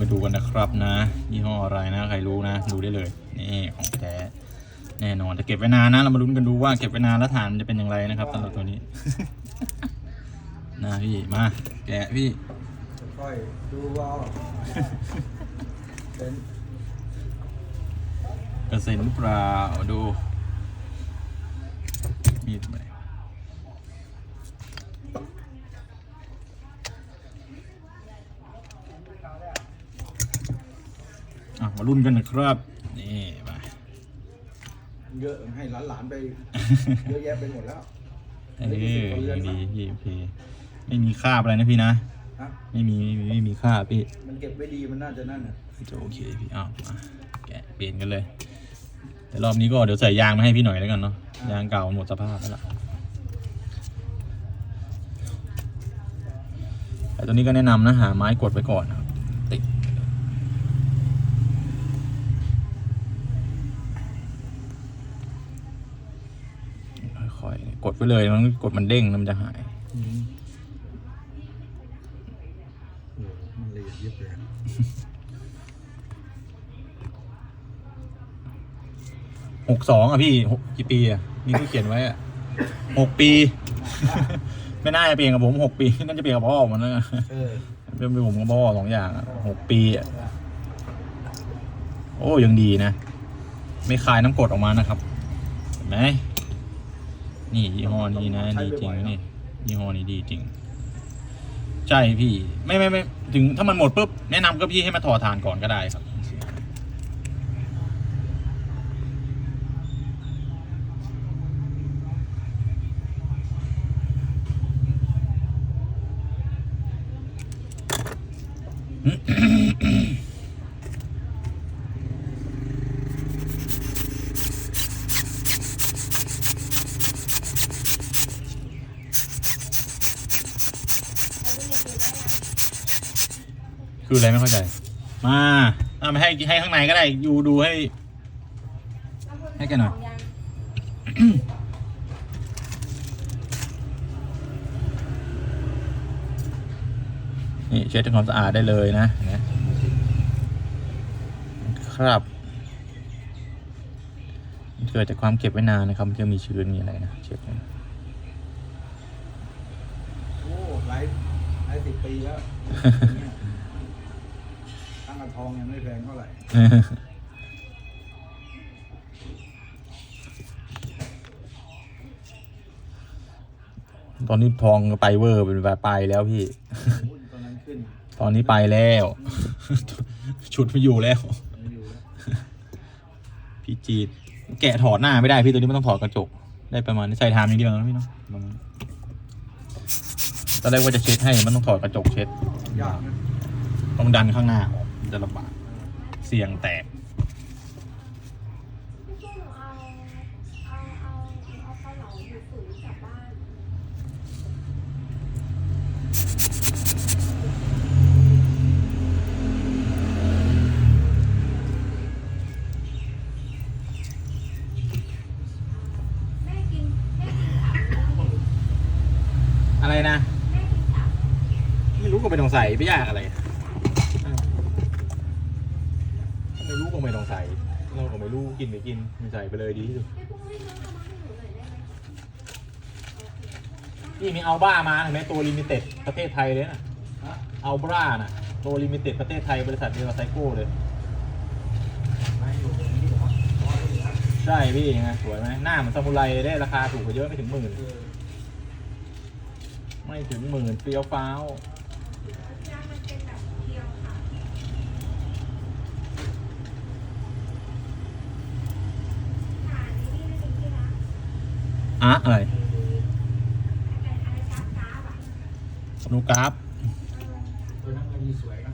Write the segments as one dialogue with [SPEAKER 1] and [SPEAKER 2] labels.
[SPEAKER 1] มาดูกันนะครับนะยี่ห้ออะไรนะใครรู้นะ ดูได้เลยนี่ของแท้แน่นอนจะเก็บไว้นานนะเรามาลุ้นกันดูว่าเก็บไว้นานแล้วฐานมันจะเป็นอย่างไรนะครับสำหรับตัวนี้ นะพี่มา แกะพี่
[SPEAKER 2] ค่อยดูว่าเป็น
[SPEAKER 1] กระเซ็นรือเปล่าดูมีดไปอะ มาลุ้นกันนะครับ นี่มา
[SPEAKER 2] เยอะให้หลานๆไปเยอะแยะไปหมดแล้ว
[SPEAKER 1] เออยังดีพี่โอเคไม่มีคราบอะไรนะพี่นะ
[SPEAKER 2] ฮะ
[SPEAKER 1] ไม่มีไม่มีไม่มีคราบพี่
[SPEAKER 2] มันเก็บไว้ดีมันน่าจะนั่นน่ะ
[SPEAKER 1] จะโอเคพี่อ้าวมาแกะเปลี่ยนกันเลย แต่รอบนี้ก็เดี๋ยวใส่ยางมาให้พี่หน่อยแล้วกันเนาะยางเก่ามันหมดสภาพแล้วล่ะแต่ตัวนี้ก็แนะนำนะหาไม้กดไว้ก่อนนะครับ ติด ค่อยๆ กดไปเลยมันกดมันเด้งแล้วมันจะหาย
[SPEAKER 2] โอ้มันละเอียดยิบเลย
[SPEAKER 1] หกสองอะพี่หกกี่ปีอะนี่ที่เขียนไว้อะหกปี ไม่น่าจะเปลี่ยนกับผมหกปีน่าจะเปลี่ยนกับพ่อผมนะ
[SPEAKER 2] เออ
[SPEAKER 1] เป็นเป็นผมกับพ่อสองอย่างอะหกปีอะโอ้ยังดีนะ ไม่คายน้ำกรดออกมานะครับเห็นไหม นี่ยี่ห้อนี้นะดีจริงนะนี่ยี่ห้อนี้ดีจริง ใช่พี่ ไม่ไม่ไม่ถึงถ้ามันหมดปุ๊บแนะนำก็พี่ให้มาถอดฐานก่อนก็ได้ครับ คืออะไรไม่เข้าใจ มาเอาไปให้ให้ข้างในก็ได้ อยู่ดูให้ ให้แกหน่อย นี่เช็ดทำความสะอาดได้เลยนะนะครับมันเกิดจากความเก็บไว้นานนะครับมันจะมีชื้นมีอะไรนะเช็ดนะ
[SPEAKER 2] โอ้หลายหลายสิบปีแล้ว เนี่ยตั้งกระทองยังไม่แพงเท่าไหร่
[SPEAKER 1] ตอนนี้ทองก็ไปเวอร์เป็นแบบไปแล้วพี่
[SPEAKER 2] หุ้นตอนนั้นขึ้น
[SPEAKER 1] ตอนนี้ไปแล้ว ชุดไม่อยู่แล้ว
[SPEAKER 2] ไม่อยู่แล้ว
[SPEAKER 1] พี่จีดแกะถอดหน้าไม่ได้พี่ตัวนี้มันต้องถอดกระจก ได้ประมาณนี้ใส่ทามอย่างเดียวนะพี่เนาะประมาณตอนแรกว่าจะเช็ดให้มันต้องถอดกระจกเช็ด
[SPEAKER 2] ยากนะ
[SPEAKER 1] ต้องดันข้างหน้าออกมัน จะลำบากเสี่ยงแตก
[SPEAKER 3] อะ
[SPEAKER 1] ไรนะ ไม่รู้ก็ไปสงสัยไม่ยากอะไร ไม่ต้องใส่เราก็ไม่รู้กินไม่กินไม่ใส่ไปเลยดีที่สุด
[SPEAKER 3] พี่ปุ้งไม่ซื้อเอามาให้หนูหน่อยได้ไหม
[SPEAKER 1] นี่มีเอาบ้ามาเห็นไหมตัวลิมิเต็ดประเทศไทยเลยนะเอาบ้านะตัวลิมิเต็ดประเทศไทยบริษัทเดียวกับไซโก้เลย
[SPEAKER 2] ไม่อยู่ตรงนี้เหรออ๋อนี่นะ
[SPEAKER 1] ใช่พี่ไงสวยไหมหน้าเหมันซามูไรได้ราคาถูกกว่าเยอะไม่ถึงหมื่น ไม่ถึงหมื่นเปรี้ยวฟ้าว
[SPEAKER 3] ยางมันเป็นแบบเคียวค่ะค่ะอันนี้นี่ไม่เป็นที่รัก
[SPEAKER 1] อะอะไร
[SPEAKER 3] เป็นอะไรจ้าจ้าบอะ
[SPEAKER 1] สนุกกราฟ
[SPEAKER 2] ตัวนั้นก็มีสวยนะ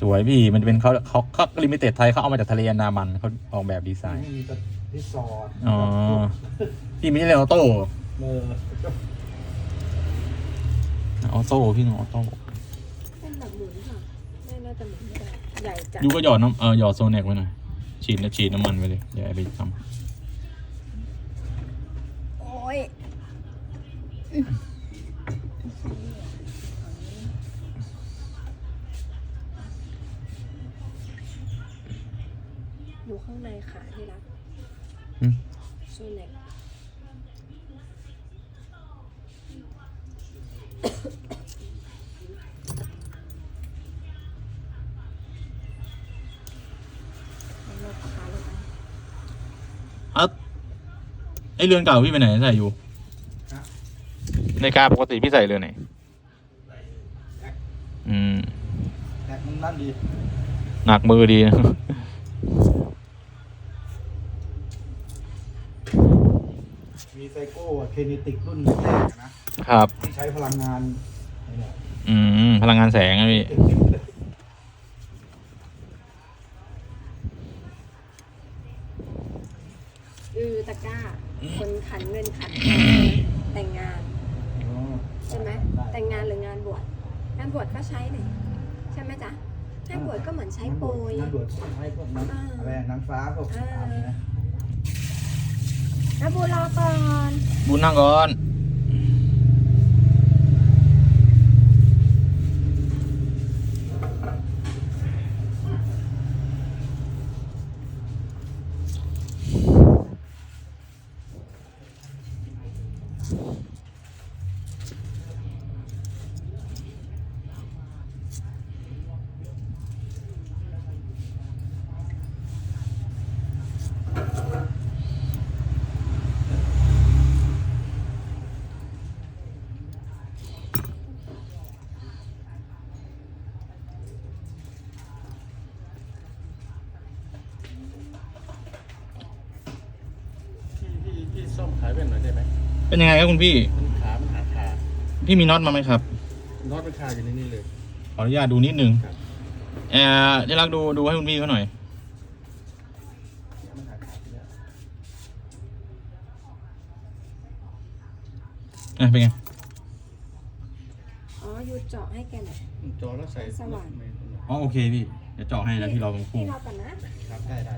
[SPEAKER 1] สวยพี่มันเป็นเขาเขาเขาลิมิเต็ดไทยเขาเอามาจากทะเลอันดามันเขาออกแบบดีไซน์
[SPEAKER 2] นี่มีแต่รีสอร์ท
[SPEAKER 1] อ๋อพี่ไม่ใช่ออโต้
[SPEAKER 2] เออ
[SPEAKER 1] ออโต้พี่ออโต้
[SPEAKER 3] เป็นแบบหมุนค่ะแม่น่าจะหมุนไม่ได้ใหญ่จัด
[SPEAKER 1] ยูก็หยอดน้ำเออหยอดโซเน็กไว้หน่อยฉีดนะฉีดน้ำมันไปเลยอย่าไปท
[SPEAKER 3] โอ้ย ข้างในขาที่รัก
[SPEAKER 1] อืม
[SPEAKER 3] ช่วยเล็กมันลบขาลงไป
[SPEAKER 1] อะไอเรือนเก่าพี่ไปไหนใส่อยู่
[SPEAKER 2] ฮะ
[SPEAKER 1] ในกาปกติพี่ใส่เรือนไหนอืม
[SPEAKER 2] แต่มันนั่นดี
[SPEAKER 1] หนักมือดีนะ
[SPEAKER 2] มีไซโก้เคเนติกรุ่นแรกๆนะ ครับ ที่ใช้พลังงานนี่แหละ
[SPEAKER 1] อืม พลังงานแสงนะพี่
[SPEAKER 3] อือตะกร้า คนขันเงินขันทองแต่งงาน
[SPEAKER 2] อ๋อ
[SPEAKER 3] ใช่ไหม
[SPEAKER 2] ด้
[SPEAKER 3] แต่งงานหรืองานบวช งานบวชก็ใช้นี่ใช่ไหมจ๊ะงานบวชก็เหมือนใช้โปรย
[SPEAKER 2] นั่นด่วนใช้พวกนั้น
[SPEAKER 3] อ่า
[SPEAKER 2] อะไรนางฟ้าพวก
[SPEAKER 3] อ่า
[SPEAKER 2] อะไรนะ
[SPEAKER 3] นะบูรอก่อน
[SPEAKER 1] บุญนั่งก่อน
[SPEAKER 4] พี่พี่พี่ส้มขายเป็นหน่อยได้ไหม
[SPEAKER 1] เป็นยังไงครับคุณพี่
[SPEAKER 4] มันขามันหาขา
[SPEAKER 1] พี่มีน็อตมาไหมครับ
[SPEAKER 4] น็อตมันคาอยู่ในนี้เลย
[SPEAKER 1] ขออนุญาตดูนิดนึง
[SPEAKER 4] ครับ
[SPEAKER 1] เอ่อจะรักดูดูให้คุณพี่เขาหน่อย
[SPEAKER 2] มันหาขาดไปแล้ว
[SPEAKER 1] อะเป็นไง
[SPEAKER 3] อ๋อยูเจาะให้แกหน่อย
[SPEAKER 4] จอแล้วใส่
[SPEAKER 3] สว่าง
[SPEAKER 4] ไม่
[SPEAKER 1] อ๋อโอเคพี่ เดี๋ยวเจาะให้แล้วพี่รอตรงคู่
[SPEAKER 3] พี่รอก่อนนะ
[SPEAKER 2] ครับได้ได้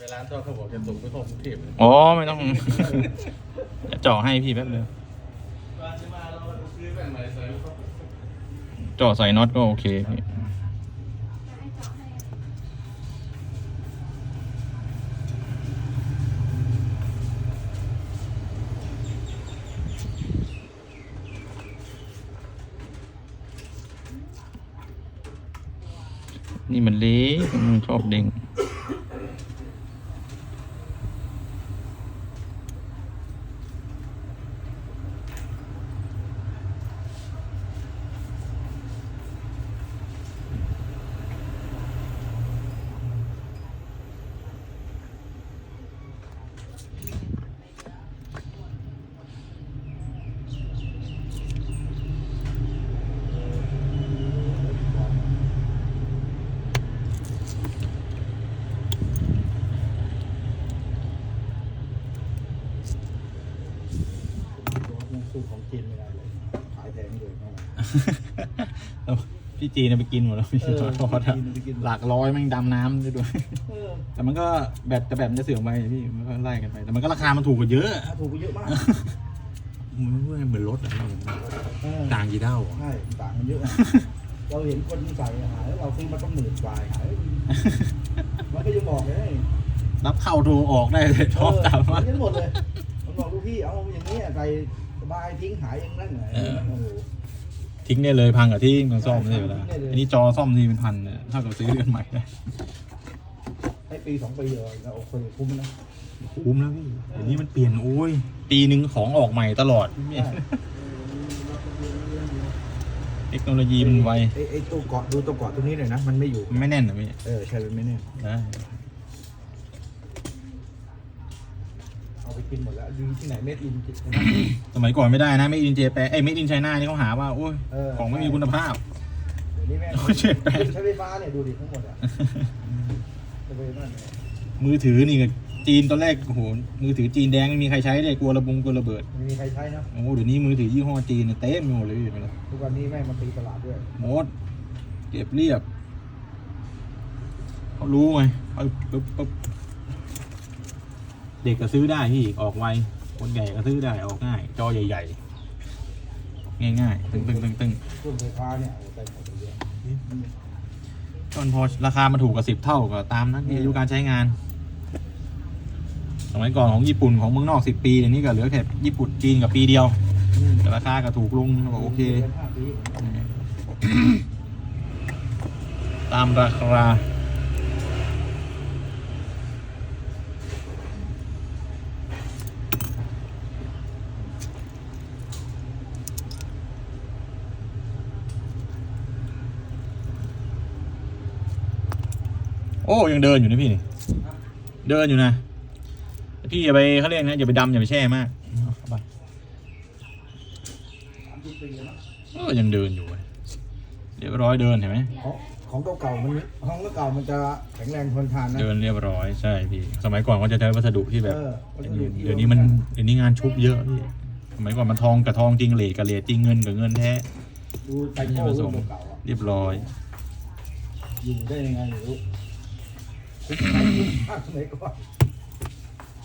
[SPEAKER 4] เวลาเจ้าเขาบอกจะส่งไปเข้ากรุงเทพเลย
[SPEAKER 1] อ๋อไม่ต้องเดี๋ยวเจาะให้พี่แป๊บเดียว
[SPEAKER 4] ว่าจะมาเราซื้อแว่นใหม่ใส่เขา
[SPEAKER 1] เจาะใส่น็อตก็โอเคพี่นี่มันเล็กมันชอบเด้ง
[SPEAKER 2] สู้ของจีนไม่ได้เลยขายแพงเลยนะ
[SPEAKER 1] พี่จีนเอาไปกินหมดแล้วพี่
[SPEAKER 2] เออ
[SPEAKER 1] ทอดอะ
[SPEAKER 2] จีนเอาไปกิน
[SPEAKER 1] หลักร้อยแม่งดำน้ำด้วยด้วย
[SPEAKER 2] เออ
[SPEAKER 1] แต่มันก็แบตแต่แบตมันจะเสื่อมไปพี่มันก็ไล่กันไป แต่มันก็ราคามันถูกกว่าเยอะ
[SPEAKER 2] ถ้าถูกไปเยอะมาก
[SPEAKER 1] มันเหมือนรถอะพี่
[SPEAKER 2] เออ
[SPEAKER 1] ต่างกี่เท่าอะ
[SPEAKER 2] ใช่ต่างกันเยอะอะเราเห็นคนใส่หายแล้วเราซื้อมาต้องหมื่นกว่าหายมันก็ยังบอกเลย
[SPEAKER 1] รับเข้าโทรออกได้เลยชอบตามว่า
[SPEAKER 2] เออหมดเลยมันบอกลูกพี่เอาอย่างนี้ใส่ส บายทิ้งหายอย่างนั้นเหรอ
[SPEAKER 1] เออ
[SPEAKER 2] โอ้โห
[SPEAKER 1] ทิ้งได้เลยพังกับที่ต้องซ่อมไม่ใช่เวลา
[SPEAKER 2] ทิ้งได้เลย
[SPEAKER 1] อันนี้จอซ่อมทีเป็นพันเนี่ยถ้าเราซื้อเรือนใหม่ได้
[SPEAKER 2] ให้ปีสองปีเลยเราโอเคคุ้มนะ
[SPEAKER 1] คุ้มแล้วพี่เดี๋ยวนี้มันเปลี่ยนโอ้ยปีหนึ่งของออกใหม่ตลอดพี่เมฆ
[SPEAKER 2] ใช่
[SPEAKER 1] เทคโนโลยีมันไว
[SPEAKER 2] ไอ้ไอ้ตัวเกาะดูตัวเกาะตรงนี้หน่อยนะ มันไม่อยู่
[SPEAKER 1] มันไม่แน่นนะพี่
[SPEAKER 2] เออใช่มันไม่แน่
[SPEAKER 1] ได้
[SPEAKER 2] อาไปกินหมดแล้วดูที่ไหนเม็ดอินจิตนะ
[SPEAKER 1] สมัยก่อนไม่ได้นะไม่อินเจแปไอ้ไม่อินไชน่านี่เขาหาว่าโอ้ย
[SPEAKER 2] เออ
[SPEAKER 1] ของไม่มีคุณภาพ
[SPEAKER 2] เดี๋ยวนี้แม่ง
[SPEAKER 1] โอ้ยเจ็บแปลก
[SPEAKER 2] ใช้ไฟฟ้าเนี่ยดูดิทั้งหมดอะจะไปนั่นเนี่ย
[SPEAKER 1] มือถือนี่ก็จีนตอนแรกโอ้โหมือถือจีนแดงไม่มีใครใช้เลยกลัวระบงกลัวระเบิด
[SPEAKER 2] ไม่มีใครใช้นะ
[SPEAKER 1] โอ้โหเดี๋ยวนี้มือถือยี่ห้อจีนเนี่ยเต็มไปหมดเลยเห็นไหมล่ะ
[SPEAKER 2] ทุกวันนี้แม่งมาตีตลาดด้วย
[SPEAKER 1] หมดเก็บเรียบเขารู้ไงปึ๊บปึ๊บปึ๊บ เด็กก็ซื้อได้พี่ออกไวคนใหญ่ก็ซื้อได้ออกง่าย จอใหญ่ ๆ ง่ายๆตึงตึงตึงตึง
[SPEAKER 2] เครื่องไฟฟ้าเนี่ยโอ้เต็มหมดเลย
[SPEAKER 1] ก็มันพอราคามันถูกกว่าสิบเท่าก็ตามนั้นมีอายุการใช้งาน สมัยก่อนของญี่ปุ่นของเมืองนอกสิบปีเดี๋ยวนี้ก็เหลือแค่ญี่ปุ่นจีนกับปีเดียว
[SPEAKER 2] อืม
[SPEAKER 1] แต่ราคาก็ถูกลงก็โอเค ตามราคา โอ้ยังเดินอยู่นะพี่นี่เดินอยู่นะพี่อย่าไปเขาเรียกนะอย่าไปดำอย่าไปแช่มากเอาไป
[SPEAKER 2] สามสิบปีแล้ว
[SPEAKER 1] เออยังเดินอยู่เว้ยเรียบร้อยเดินเห็นไหม
[SPEAKER 2] ของของเก่าๆมันของเก่าๆมันจะแข็งแรงทนทานนะ
[SPEAKER 1] เดินเรียบร้อยใช่พี่สมัยก่อนก็จะใช้วัสดุที่แบบ
[SPEAKER 2] เออวัสดุที่
[SPEAKER 1] เดี๋ยวนี้มันเดี๋ยวนี้งานชุบเยอะพี่สมัยก่อนมันทองกับทองจริงเหลกกับเหลกจริงเงินกับเงินแท้
[SPEAKER 2] ดูไตโก้รุ่นเก่าๆอะ
[SPEAKER 1] เรียบร้อย
[SPEAKER 2] อยู่ได้ยังไงไม่รู้ภาคสมัยก่อน